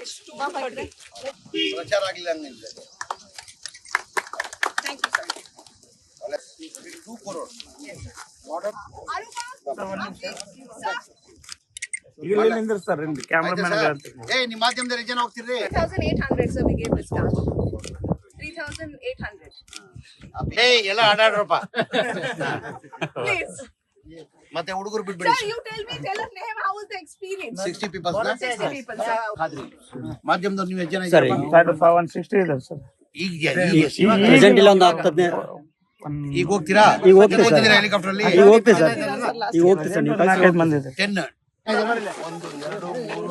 Two thirty. ಪ್ರಚಾರ ಆಗಿಲ್ಲ ಹಂಗಿಲ್ಲ Thank you, sir. Two crore. ಇಲ್ಲಿ ನಿಂದಿರ್ತಾರೆ ಕ್ಯಾಮ್ರಾಮನ್ ಆಯ್ತಾ ಸರ್? ಏ ನಿಮ್ಮ ಮಾಧ್ಯಮದಲ್ಲಿ ಜನ ಹೋಗ್ತಿರ್ರಿ 3,800, sir, we gave this charge. 3,800. ಏ ಎಲ್ಲ ಆಡಾಡ್ರಪ್ಪ Please. ಮತ್ತೆ ಹುಡುಗರು Sir, ಬಿಟ್ಬಿಡಿ you tell me, tell us, Nehem, how was the experience? Sixty peoples 60 people, sir. ಮಾಧ್ಯಮದವ್ರು ನೀವು ಎಷ್ಟು ಜನ ಸರಿ. ಇದ್ದೀರಪ್ಪ? ಒನ್ ಸಿಕ್ಸ್ಟಿ ಇದೆ ಸರ್ ಈಗ ಈಗ ಇವಾಗ ಪ್ರೆಸೆಂಟ್ ಇಲ್ಲ ಒಂದು ಹತ್ತನೇ ಈಗ ಹೋಗ್ತೀರಾ? ಈಗ ಹೋಗ್ತೀವಿ ಸರ್. ಹೆಲಿಕಾಪ್ಟರ್ ಅಲ್ಲಿ? ಈಗ ಹೋಗ್ತೀವಿ ಸರ್. ಈಗ ಹೋಗ್ತೀವಿ ಸರ್ ನೀವು ಕಳ್ಸಿ. ನಾಲ್ಕೈದು ಮಂದಿ ಇದೆ. ಟೆನ್ ಒಂದು ಎರಡು ಮೂರು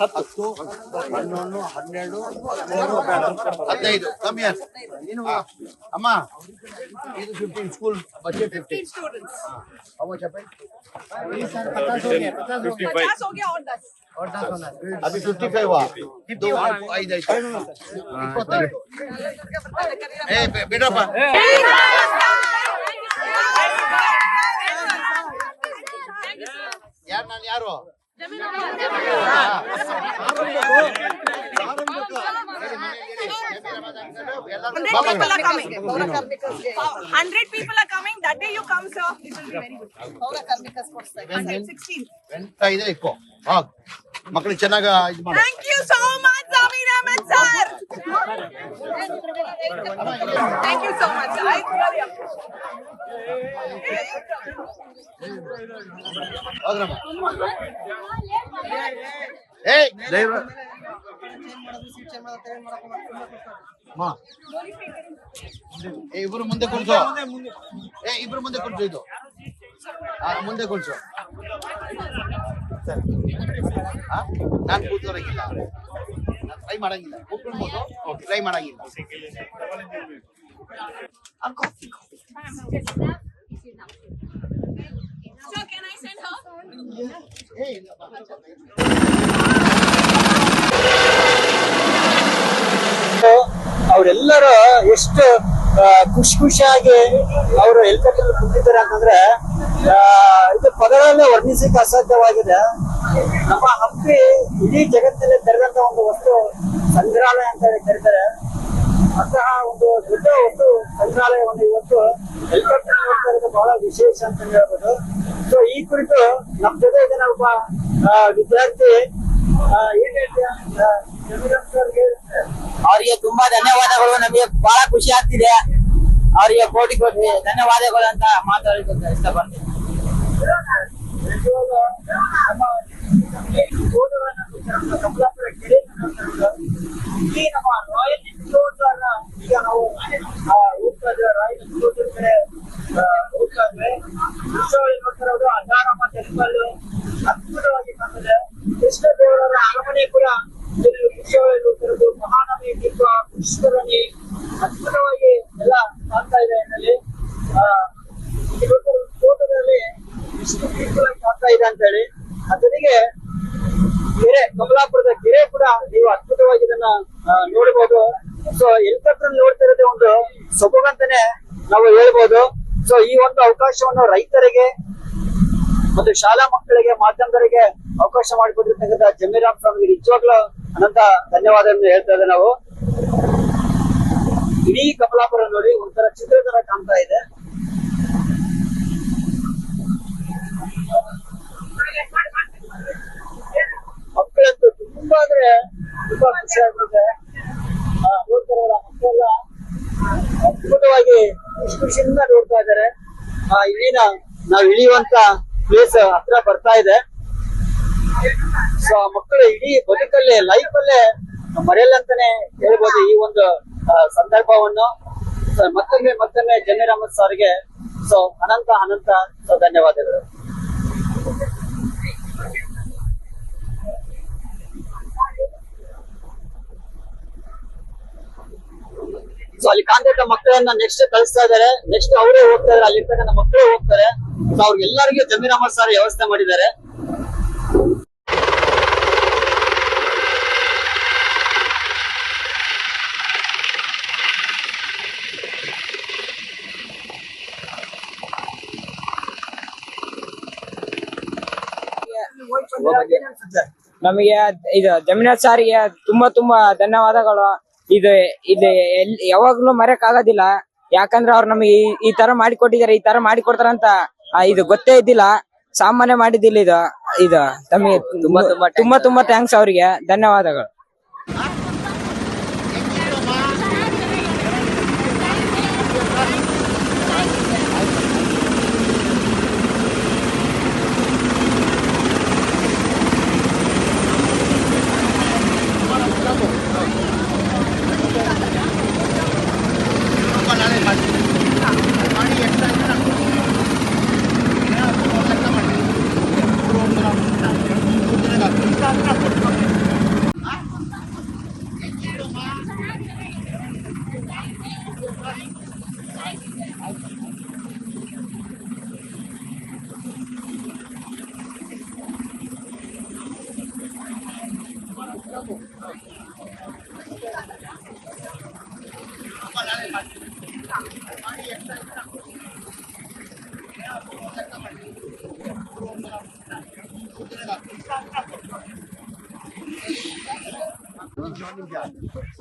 ಹತ್ತು ಹನ್ನೊಂದು ಹನ್ನೆರಡು ಹದಿಮೂರು ಹದಿನೈದು ಕಮ್ಮಿ ಆಯ್ತು. ಹಾ. ಅಮ್ಮ ಇದು fifteen school budget fifteen 15 students. How much happened? 50 हो गया और 10. अभी फिफ्टी फाइव हुआ दो ಐದು ಆಯ್ತು ಇಪ್ಪತ್ತೈದು ಏ ಬೆ- ಬಿಡಪ್ಪ ಯಾರು ನಾನು ಯಾರು Hundred people are coming. Hundred people are coming. That day you come, sir. It will be very good. Hundred sixteen. ಎಂಟ ಇದೆ ಇಪ್ಪು ಹೋಗ್ ಮಕ್ಕಳಿಗೆ ಚೆನ್ನಾಗಿ ಇದು ಮಾಡು. ಥ್ಯಾಂಕ್ ಯು ಸೋ ಮಚ್ ಏ ಇಬ್ರು ಮುಂದೆ ಕುಳಿಸು. ಏ ಇಬ್ರು ಮುಂದೆ ಕುಳಿತು ಇದು. ಆ, ಮುಂದೆ ಕುಳ್ಸು? ನಾನ್ ಟ್ರೈ ಮಾಡಂಗಿಲ್ಲ ಟ್ರೈ ಮಾಡಂಗಿಲ್ಲ ಇಲ್ಲಪ್ಪ. ಅವರೆಲ್ಲರೂ ಎಷ್ಟು ಖುಷಿ ಖುಷಿಯಾಗಿ ಅವರು ಹೆಲಿಕಾಪ್ಟರ್ ಕುಂತಿದ್ದಾರೆ ಅಂತಂದ್ರೆ ಇದು ಪದಗಳನ್ನ ವರ್ಣಿಸಲಿಕ್ಕೆ ಅಸಾಧ್ಯವಾಗಿದೆ. ನಮ್ಮ ಹಂಪಿ ಇಡೀ ಜಗತ್ತಿನಲ್ಲಿ ತೆರೆದಂತ ಒಂದು ವಸ್ತು ಸಂಗ್ರಹಾಲಯ ಅಂತ ಹೇಳಿ ಕರೀತಾರೆ. ಅಂತಹ ಒಂದು ದೊಡ್ಡ ವಸ್ತು ಸಂಗ್ರಹಾಲಯವನ್ನು ಇವತ್ತು ಹೆಲಿಕಾಪ್ಟರ್ ಬಹಳ ವಿಶೇಷ ಅಂತ ಹೇಳ್ಬೋದು. ಸೊ ಈ ಕುರಿತು ನಮ್ಮ ಜೊತೆ ಇದನ್ನ ಒಬ್ಬ ವಿದ್ಯಾರ್ಥಿ ಅವರಿಗೆ ತುಂಬಾ ಧನ್ಯವಾದಗಳು. ನಮಗೆ ಬಹಳ ಖುಷಿ ಆಗ್ತಿದೆ. ಅವರಿಗೆ ಕೋಟಿ ಕೋಟಿ ಧನ್ಯವಾದಗಳು ಅಂತ ಮಾತಾಡಿಕೊಂಡು ಇಷ್ಟಪಡ್ತೀನಿ. ಅರಮನೆ ಕೂಡ ಇಲ್ಲಿ ದೃಶ್ಯವಾಗಿ ನೋಡ್ತಾ ಇರೋದು ಮಹಾನವಮಿ ದೀಪ ಪುಷ್ಕರಣಿ ಅದ್ಭುತವಾಗಿ ಎಲ್ಲ ಕಾಣ್ತಾ ಇದೆ ಇದರಲ್ಲಿ ಆ, ಇಲ್ಲಿ ನೋಡ್ತಾ ಇರೋ ಫೋಟೋದಲ್ಲಿ ಎಷ್ಟು ಬ್ಯೂಟಿಫುಲ್ ಆಗಿ ಕಾಣ್ತಾ ಇದೆ ಅಂತ ಹೇಳಿ, ಅದರಿಗೆ ಕೆರೆ, ಕಮಲಾಪುರದ ಕೆರೆ ಕೂಡ ನೀವು ಅದ್ಭುತವಾಗಿ ಇದನ್ನ ನೋಡಬಹುದು. ಸೊ ಹೆಲಿಕಾಪ್ಟರ್ ನೋಡ್ತಾ ಇರೋದೇ ಒಂದು ಸೊಬಗಂತಾನೆ ನಾವು ಹೇಳ್ಬೋದು. ಸೊ ಈ ಒಂದು ಅವಕಾಶವನ್ನು ರೈತರಿಗೆ ಮತ್ತು ಶಾಲಾ ಮಕ್ಕಳಿಗೆ, ಮಾಧ್ಯಮದವರಿಗೆ ಅವಕಾಶ ಮಾಡಿಕೊಟ್ಟಿರ್ತಕ್ಕಂಥ ಜಮೀರಾಮ್ ಸ್ವಾಮಿ ನಿಜವಾಗ್ಲೂ ಅನಂತ ಧನ್ಯವಾದಗಳನ್ನು ಹೇಳ್ತಾ ಇದ್ದೇವೆ ನಾವು. ಇಡೀ ಕಮಲಾಪುರ ನೋಡಿ ಒಂಥರ ಚಿತ್ರ ತರ ಕಾಣ್ತಾ ಇದೆ ಮಕ್ಕಳಂತೂ ತುಂಬಾ ಅಂದ್ರೆ ತುಂಬಾ ಖುಷಿ ಆಗ್ತದೆ ಆ, ನೋಡ್ತಾರಲ್ಲ ಮಕ್ಕಳೆಲ್ಲ ಅದ್ಭುತವಾಗಿ ಖುಷಿ ಖುಷಿಯಿಂದ ನೋಡ್ತಾ ಇದ್ದಾರೆ ಆ, ಇಲ್ಲಿನ ನಾವ್ ಇಳಿಯುವಂತ ಪ್ಲೇಸ್ ಹತ್ರ ಬರ್ತಾ ಇದೆ. ಸೊ ಆ ಮಕ್ಕಳು ಇಡೀ ಬದುಕಲ್ಲೇ ಲೈಫ್ ಅಲ್ಲೇ ಮರೆಯಲ್ಲಂತಾನೆ ಹೇಳ್ಬೋದು ಈ ಒಂದು ಸಂದರ್ಭವನ್ನು. ಮತ್ತೊಮ್ಮೆ ಮತ್ತೊಮ್ಮೆ ಅಹಮದ್ ಸರ್ಗೆ ಸೊ ಅನಂತ ಅನಂತ, ಧನ್ಯವಾದಗಳು. ಸೊ ಅಲ್ಲಿ ಕಾಂತಕ್ಕ ಮಕ್ಕಳನ್ನ ನೆಕ್ಸ್ಟ್ ಕಳಿಸ್ತಾ ಇದಾರೆ. ನೆಕ್ಸ್ಟ್ ಅವರೇ ಹೋಗ್ತಾ ಇದಾರೆ. ಅಲ್ಲಿರ್ತಕ್ಕಂಥ ಮಕ್ಕಳು ಹೋಗ್ತಾರೆ. ಸೊ ಅವ್ರಿಗೆಲ್ಲರಿಗೂ ಜಮೀರ್ ಸಾರಿ ಸರ್ ವ್ಯವಸ್ಥೆ ಮಾಡಿದ್ದಾರೆ. ನಮಗೆ ಇದು ಜಮೀನ ಸಾರಿಗೆ ತುಂಬಾ ತುಂಬಾ ಧನ್ಯವಾದಗಳು. ಇದು ಇದು ಎಲ್- ಯಾವಾಗ್ಲೂ ಮರೆಯಕ್ ಆಗೋದಿಲ್ಲ. ಯಾಕಂದ್ರೆ ಅವ್ರು ನಮಗೆ ಈ- ತರ ಮಾಡಿ ಕೊಟ್ಟಿದ್ದಾರೆ ಈ ತರ ಮಾಡಿಕೊಡ್ತಾರಂತ ಅಂತ ಇದು ಗೊತ್ತೇ ಇದ್ದಿಲ್ಲ. ಸಾಮಾನ್ಯ ಮಾಡಿದ್ದಿಲ್ಲ ಇದು ಇದು. ತಮಗೆ ತುಂಬಾ ತುಂಬಾ ತುಂಬಾ ತುಂಬಾ ಥ್ಯಾಂಕ್ಸ್ ಅವರಿಗೆ. ಧನ್ಯವಾದಗಳು.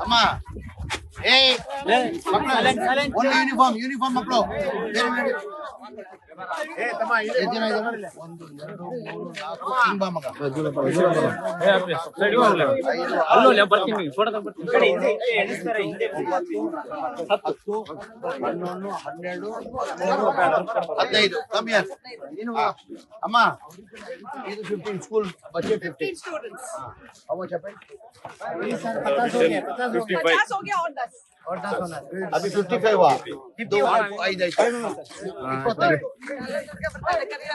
ಅಮ್ಮ ಏ ಮಕ್ಕಳು ಯೂನಿಫಾರ್ಮ್ ಯೂನಿಫಾರ್ಮ್ ಮಕ್ಕಳು ಹತ್ತು. ಹನ್ನೊಂದು ಹನ್ನೆರಡು ಹದಿನೈದು. ಕಮ್ಮಿ ಅಮ್ಮ ಇದು fifteen school budget fifteen students How much और दस होना अभी फिफ्टी फाइव हुआ। दो आई जाए।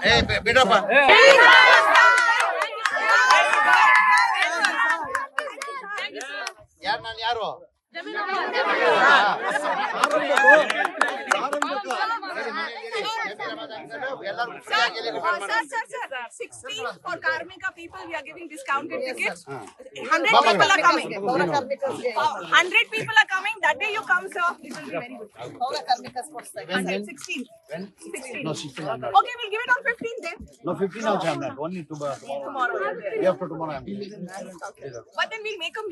हाँ, बेटा यार नान यार वो 16 for Karmika people, we are giving discounted tickets. 100 people are coming. 100 people are coming. That day you come, sir. It will be very good. 16. 16. Okay, we'll give it on 15 days. No, 15 also I'm not. Only tomorrow. Tomorrow. After tomorrow I'm But then we'll make a